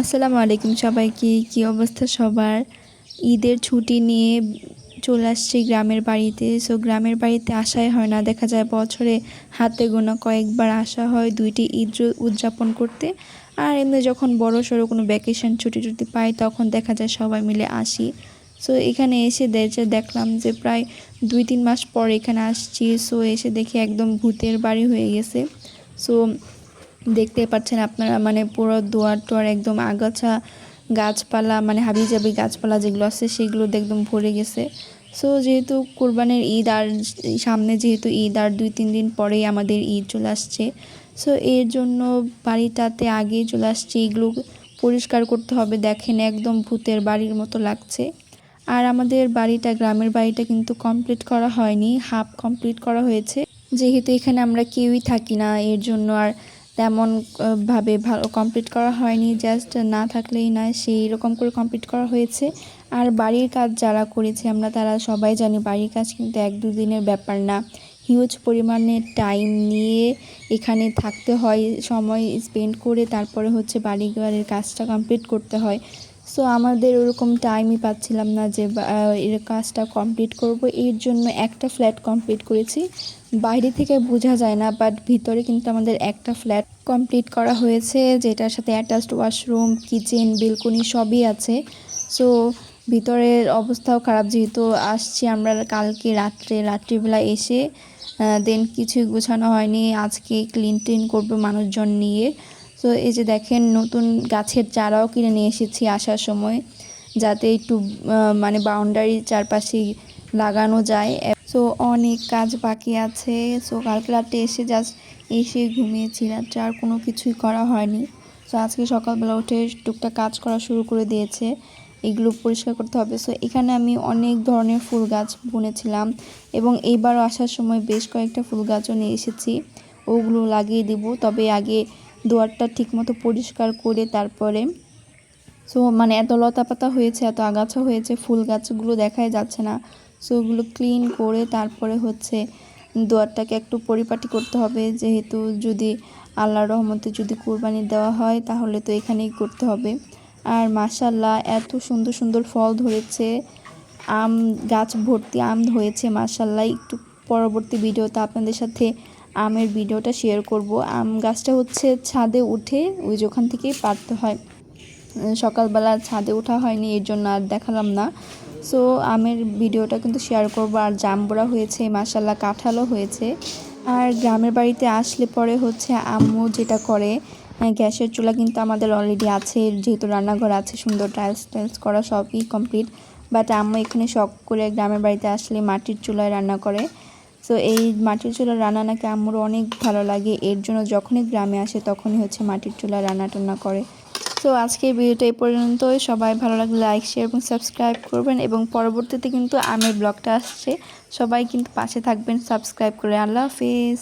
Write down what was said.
আসসালামু আলাইকুম সবাইকে, কী অবস্থা সবার? ঈদের ছুটি নিয়ে চলে আসছি গ্রামের বাড়িতে। সো গ্রামের বাড়িতে আসাই হয় না। দেখা যায় বছরে হাতে গোনা কয়েকবার আসা হয় দুইটি ঈদ উদযাপন করতে। আর এমনি যখন বড় সড়ো কোনো ভ্যাকেশন ছুটি টুটি পাই, তখন দেখা যায় সবাই মিলে আসি। সো এখানে এসে দেখে দেখলাম যে প্রায় দুই তিন মাস পর এখানে আসছি। সো এসে দেখি একদম ভূতের বাড়ি হয়ে গেছে। সো দেখতে পাচ্ছেন আপনারা মানে পুরো দুয়ার টুয়ার একদম আগাছা, গাছপালা মানে হাবি হাবিজাবি গাছপালা যেগুলো আছে সেগুলো একদম ভরে গেছে। সো যেহেতু কোরবানির ঈদ আর সামনে যেহেতু ঈদ, আর দুই তিন দিন পরেই আমাদের ঈদ চলে আসছে। সো এর জন্য বাড়িটাতে আগেই চলে আসছে, এগুলো পরিষ্কার করতে হবে। দেখেন একদম ভূতের বাড়ির মতো লাগছে। আর আমাদের বাড়িটা, গ্রামের বাড়িটা কিন্তু কমপ্লিট করা হয়নি হাফ কমপ্লিট করা হয়েছে। যেহেতু এখানে আমরা কেউই থাকি না, এর জন্য আর তেমন ভাবে ভালো কমপ্লিট করা হয়নি। জাস্ট না থাকলেই না সেই রকম করে কমপ্লিট করা হয়েছে। আর বাড়ির কাজ যারা করেছে আমরা, তারা সবাই জানি বাড়ির কাজ কিন্তু এক দুদিনের ব্যাপার না। হিউজ পরিমাণে টাইম নিয়ে এখানে থাকতে হয়, সময় স্পেন্ড করে তারপরে হচ্ছে বাড়ি ঘরের কাজটা কমপ্লিট করতে হয়। সো আমাদের ওরকম টাইমই পাচ্ছিলাম না যে এর কাজটা কমপ্লিট করব। এর জন্য একটা ফ্ল্যাট কমপ্লিট করেছি। বাইরে থেকে বোঝা যায় না বাট ভিতরে কিন্তু আমাদের একটা ফ্ল্যাট কমপ্লিট করা হয়েছে, যেটার সাথে অ্যাটাচড ওয়াশরুম কিচেন বেলকনি সবই আছে। সো ভিতরের অবস্থাও খারাপ যেহেতু আসছি আমরা কালকে রাত্রে, রাত্রিবেলা এসে দেন কিছুই গোছানো হয়নি। আজকে ক্লিন টিন করব মানুষজন নিয়ে। তো এই যে দেখেন নতুন গাছের চারাও কিনে নিয়ে এসেছি আসার সময়, যাতে একটু মানে বাউন্ডারির চারপাশে লাগানো যায়। সো অনেক কাজ বাকি আছে। সো কালকে রাতে এসে জাস্ট এসে ঘুমিয়েছি। রাত্রে আর কোনো কিছুই করা হয়নি। সো আজকে সকালবেলা উঠে টুকটাক কাজ করা শুরু করে দিয়েছে। এগুলো পরিষ্কার করতে হবে। সো এখানে আমি অনেক ধরনের ফুল গাছ বুনেছিলাম এবং এইবারও আসার সময় বেশ কয়েকটা ফুল গাছও নিয়ে এসেছি। ওগুলো লাগিয়ে দিব। তবে আগে দুয়ারটা ঠিকমতো পরিষ্কার করে তারপরে সো মানে এত লতা পাতা হয়েছে, এত আগাছা হয়েছে, ফুল গাছগুলো দেখাই যাচ্ছে না। সো ওগুলো ক্লিন করে তারপরে হচ্ছে দুয়ারটাকে একটু পরিপাটি করতে হবে। যেহেতু যদি আল্লাহর রহমতে যদি কুরবানি দেওয়া হয়, তাহলে তো এখানেই করতে হবে। আর মাশাল্লাহ এত সুন্দর সুন্দর ফল ধরেছে। আম গাছ ভর্তি আম হয়েছে মাশাল্লাহ একটু পরবর্তী ভিডিওতে আপনাদের সাথে আমের ভিডিওটা শেয়ার করব। আম গাছটা হচ্ছে ছাদে উঠে ওই যে ওখান থেকেই পারতে হয়। সকালবেলা ছাদে ওঠা হয়নি, এর জন্য আর দেখালাম না। সো আমের ভিডিওটা কিন্তু শেয়ার করব। আর জাম্বুরা হয়েছে মাসাল্লাহ কাঁঠালও হয়েছে। আর গ্রামের বাড়িতে আসলে পরে হচ্ছে আম্মু যেটা করে গ্যাসের চুলা কিন্তু আমাদের অলরেডি আছে, যেহেতু রান্নাঘর আছে, সুন্দর টাইলস টাইলস করা সবই কমপ্লিট বাট আম্মু এখানে শখ করে গ্রামের বাড়িতে আসলে মাটির চুলায় রান্না করে। সো এই মাটির চুলা রান্না নাকি আম্মুর অনেক ভালো লাগে। এর জন্য যখনই গ্রামে আসে তখনই হচ্ছে মাটির চুলা রান্না টান্না করে। সো আজকের ভিডিওটা এই পর্যন্তই। সবাই ভালো লাগলে লাইক শেয়ার এবং সাবস্ক্রাইব করবেন এবং পরবর্তীতে কিন্তু আমের ব্লগটা আসছে। সবাই কিন্তু পাশে থাকবেন। সাবস্ক্রাইব করে। আল্লাহ হাফিজ।